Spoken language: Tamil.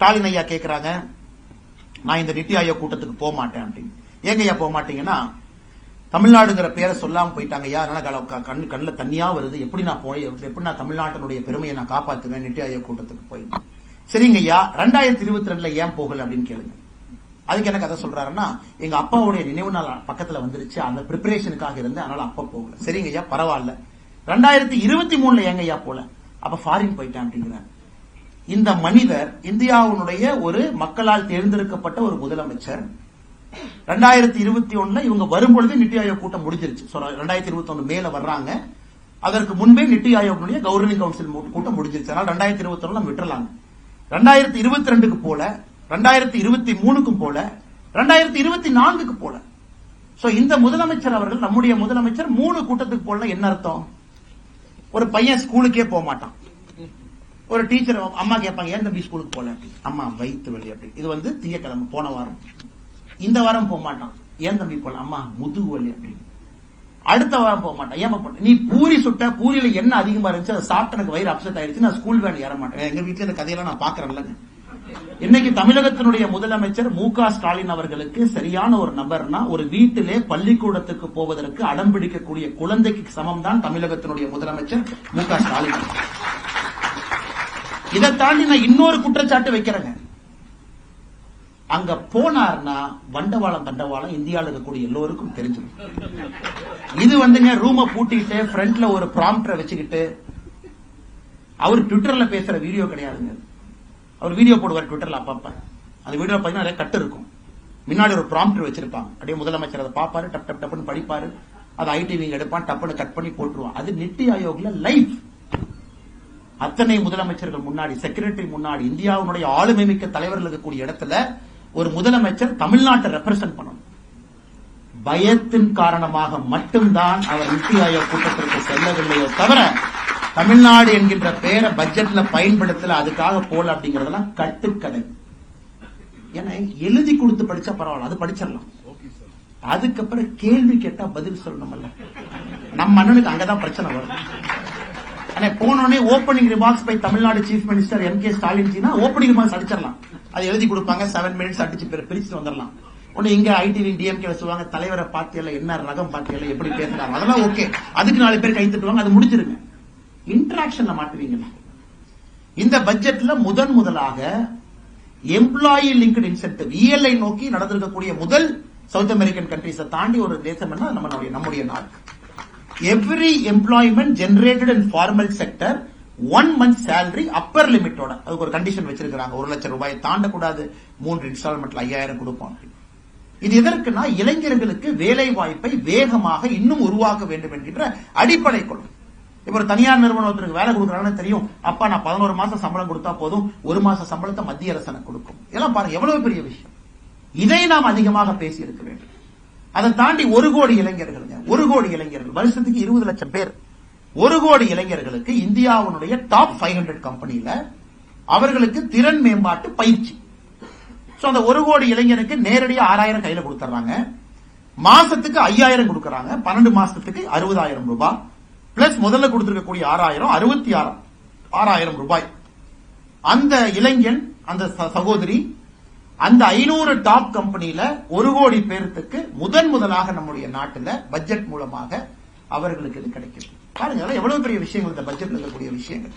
ஸ்டாலின் ஐயா கேட்கிறாங்க நான் இந்த நித்தி ஆயோக் கூட்டத்துக்கு போக மாட்டேன் அப்படின்னு. ஏங்க ஐயா போக மாட்டீங்கன்னா தமிழ்நாடுங்கிற பேரை சொல்லாம போயிட்டாங்க. ஐயா அதனால கல- க- தண்ணியா வருது. எப்படி நான் போய் எப்படி நான் தமிழ்நாட்டினுடைய பெருமையை நான் காப்பாத்துவேன் நித்தி ஆயோக் கூட்டத்துக்கு போய்? சரிங்க ஐயா ரெண்டாயிரத்தி இருபத்தி ரெண்டுல ஏன் போகல அப்படின்னு கேளுங்க. அதுக்கு எனக்கு அதை சொல்றாருன்னா எங்க அப்பாவுடைய நினைவு நாள் பக்கத்துல வந்துருச்சு. அந்த ப்ரிப்பரேஷனுக்காக இருந்து அதனால அப்பா போகல. சரிங்க ஐயா பரவாயில்ல. ரெண்டாயிரத்தி இருபத்தி மூணுல ஏங்க ஐயா போல? அப்ப ஃபாரின் போயிட்டேன் அப்படிங்கிறார். இந்த மனிதர் இந்தியாவினுடைய ஒரு மக்களால் தேர்ந்தெடுக்கப்பட்ட ஒரு முதலமைச்சர். ரெண்டாயிரத்தி இருபத்தி ஒண்ணுல இவங்க வரும்பொழுது நித்தி ஆயோக் கூட்டம் முடிஞ்சிருச்சு. ரெண்டாயிரத்தி இருபத்தி ஒண்ணு மேல வர்றாங்க. அதற்கு முன்பே நித்தி ஆயோக்னுடைய கவர்னிங் கவுன்சில் கூட்டம் முடிஞ்சிருச்சு. அதனால ரெண்டாயிரத்தி இருபத்தி ஒண்ணுல விட்டுறலாங்க. ரெண்டாயிரத்தி இருபத்தி ரெண்டுக்கு போல ரெண்டாயிரத்தி இருபத்தி மூணுக்கும் போல ரெண்டாயிரத்தி இருபத்தி நான்குக்கு போல. சோ இந்த முதலமைச்சர் அவர்கள் நம்முடைய முதலமைச்சர் மூணு கூட்டத்துக்கு போல என்ன அர்த்தம்? ஒரு பையன் ஸ்கூலுக்கே போக மாட்டான் ஒரு டீச்சர் அம்மா கேட்பாங்க ஏன் தம்பி ஸ்கூலுக்கு போல? அம்மா வயிற்று வலி அப்படி. இது வந்து திங்கக்கிழமை போன வாரம். இந்த வாரம் போக மாட்டான். ஏன் தம்பி போல? அம்மா முதுகு வலி அப்படி. அடுத்த வாரம் போக மாட்டான். ஏமா போட்ட? நீ பூரி சுட்ட பூரியில என்ன அதிகமா இருந்துச்சு அதை சாப்பிட்டு எனக்கு வயிறு அப்செட் ஆயிடுச்சு நான் ஸ்கூல் வேன் ஏற மாட்டேன். எங்க வீட்டுல இந்த கதையெல்லாம் நான் பாக்குறேன்லங்க இன்னைக்கு தமிழகத்தினுடைய முதலமைச்சர் மு க ஸ்டாலின் அவர்களுக்கு சரியான ஒரு நபர்னா ஒரு வீட்டிலே பள்ளிக்கூடத்துக்கு போவதற்கு அடம் பிடிக்கக்கூடிய குழந்தைக்கு சமம் தான் தமிழகத்தினுடைய முதலமைச்சர் மு க ஸ்டாலின். இதை தாண்டி நான் இன்னொரு குற்றச்சாட்டு வைக்கிறேங்க. அங்க போனார்னா வண்டவாளம் தண்டவாளம் இந்தியாவில் இருக்கக்கூடிய எல்லோருக்கும் தெரிஞ்சிடும். இது வந்துங்க ரூம பூட்டிட்டு ஃப்ரண்ட்ல ஒரு ப்ராம்ப்டரை வச்சுக்கிட்டு அவர் ட்விட்டர்ல பேசுற வீடியோ கிடையாதுங்க. அவர் வீடியோ போடுவார் ட்விட்டர்ல அப்பப்ப. அந்த வீடியோ பார்த்தீங்கன்னா நிறைய கட்டு இருக்கும். முன்னாடி ஒரு ப்ராம்ப்டர் வச்சிருப்பாங்க. அப்படியே முதலமைச்சர் அதை பார்ப்பாரு டப் டப் டப்னு படிப்பாரு. அதை ஐடிவி எடுப்பான் டப்புன்னு கட் பண்ணி போட்டுருவான். அது நித்தி ஆயோக்ல லைஃப் அத்தனை முதலமைச்சர்கள் முன்னாடி செக்ரட்டரி முன்னாடி இந்தியாவுடைய ஆளுமை மிக்க தலைவர்கள் இருக்கக்கூடிய இடத்துல ஒரு முதலமைச்சர் தமிழ்நாட்டை ரெப்ரசென்ட் பண்ணணும். பயத்தின் காரணமாக மட்டும்தான் அவர் நித்தி ஆயோக் கூட்டத்திற்கு செல்லவில்லையோ தவிர தமிழ்நாடு என்கின்ற பெயரை பட்ஜெட்ல பயன்படுத்தல அதுக்காக போல அப்படிங்கறதெல்லாம் கட்டுக்கதை. ஏன்னா எழுதி கொடுத்து படிச்சா பரவாயில்ல அது படிச்சிடலாம். அதுக்கப்புறம் கேள்வி கேட்டா பதில் சொல்லணும்ல. நம்ம அண்ணனுக்கு அங்கதான் பிரச்சனை வரும் ஆனா போனோடனே opening remarks by Tamil Nadu chief minister M K Stalin ஜினா ஓப்பனிங் ரிமார்க்ஸ் அடிச்சிடலாம். அது எழுதி கொடுப்பாங்க செவன் மினிட்ஸ் அடிச்சு பிரி- பிரிச்சுட்டு வந்துடலாம். ஒண்ணு இங்க ஐடிவி டிஎம்கே சொல்லுவாங்க தலைவரை பாத்தியல என்ன ரகம் பாத்தியல எப்படி பேசுறாங்க அதெல்லாம் ஓகே அதுக்கு நாலு பேர் கை தட்டுவாங்க அது முடிஞ்சிருங்க. இன்டராக்ஷன்ல மாட்டுவீங்களா இந்த பட்ஜெட்ல முதன் முதலாக எம்ப்ளாயி லிங்க்டு இன்சென்டிவ் இஎல்ஐ நோக்கி நடந்திருக்கக்கூடிய முதல் சவுத் அமெரிக்கன் கண்ட்ரிஸை தாண்டி ஒரு தேசம் என்ன? நம்மளுடைய நம்முடைய நாடு. Every employment generated in formal sector one month salary upper லிமிட்டோட அதுக்கு ஒரு கண்டிஷன் வச்சிருக்காங்க ஒரு லட்சம் ரூபாய் தாண்டக்கூடாது. மூன்று இன்ஸ்டால்மெண்ட்ல ஐயாயிரம் கொடுப்போம். இது எதற்குனா இளைஞர்களுக்கு வேலை வாய்ப்பை வேகமாக இன்னும் உருவாக்க வேண்டும் என்கின்ற அடிப்படை கொள்கை. இப்ப ஒரு தனியார் நிறுவனத்திற்கு வேலை கொடுக்குறாங்கன்னு தெரியும். அப்பா நான் பதினோரு மாசம் சம்பளம் கொடுத்தா போதும். ஒரு மாச சம்பளத்தை மத்திய அரசு எனக்கு கொடுக்கும். இதெல்லாம் பாருங்க எவ்வளவு பெரிய விஷயம். இதை நாம் அதிகமாக பேசி இருக்க வேண்டும். அதை தாண்டி ஒரு கோடி இளைஞர்கள் ஒரு கோடி இளைஞர்கள் வருஷத்துக்கு இருபது லட்சம் பேர். ஒரு கோடி இளைஞர்களுக்கு இந்தியாவினுடைய டாப் ஃபைவ் ஹண்ட்ரட் கம்பெனியில அவர்களுக்கு திறன் மேம்பாட்டு பயிற்சி. சோ அந்த ஒரு கோடி இளைஞனுக்கு நேரடியாக ஆறாயிரம் கையில கொடுத்துறாங்க மாசத்துக்கு ஐயாயிரம் கொடுக்கறாங்க. பன்னெண்டு மாசத்துக்கு அறுபதாயிரம் ரூபாய். பிளஸ் முதல்ல கொடுத்திருக்கக்கூடிய ஆறாயிரம் அறுபத்தி ஆறாயிரம் ரூபாய். அந்த இளைஞன் அந்த ச- சகோதரி அந்த ஐநூறு டாப் கம்பெனியில ஒரு கோடி பேர்த்துக்கு முதன் முதலாக நம்முடைய நாட்டில் பட்ஜெட் மூலமாக அவர்களுக்கு இது கிடைக்கும் பாருங்க எவ்வளவு பெரிய விஷயங்கள் இந்த பட்ஜெட்ல இருக்கக்கூடிய விஷயங்கள்.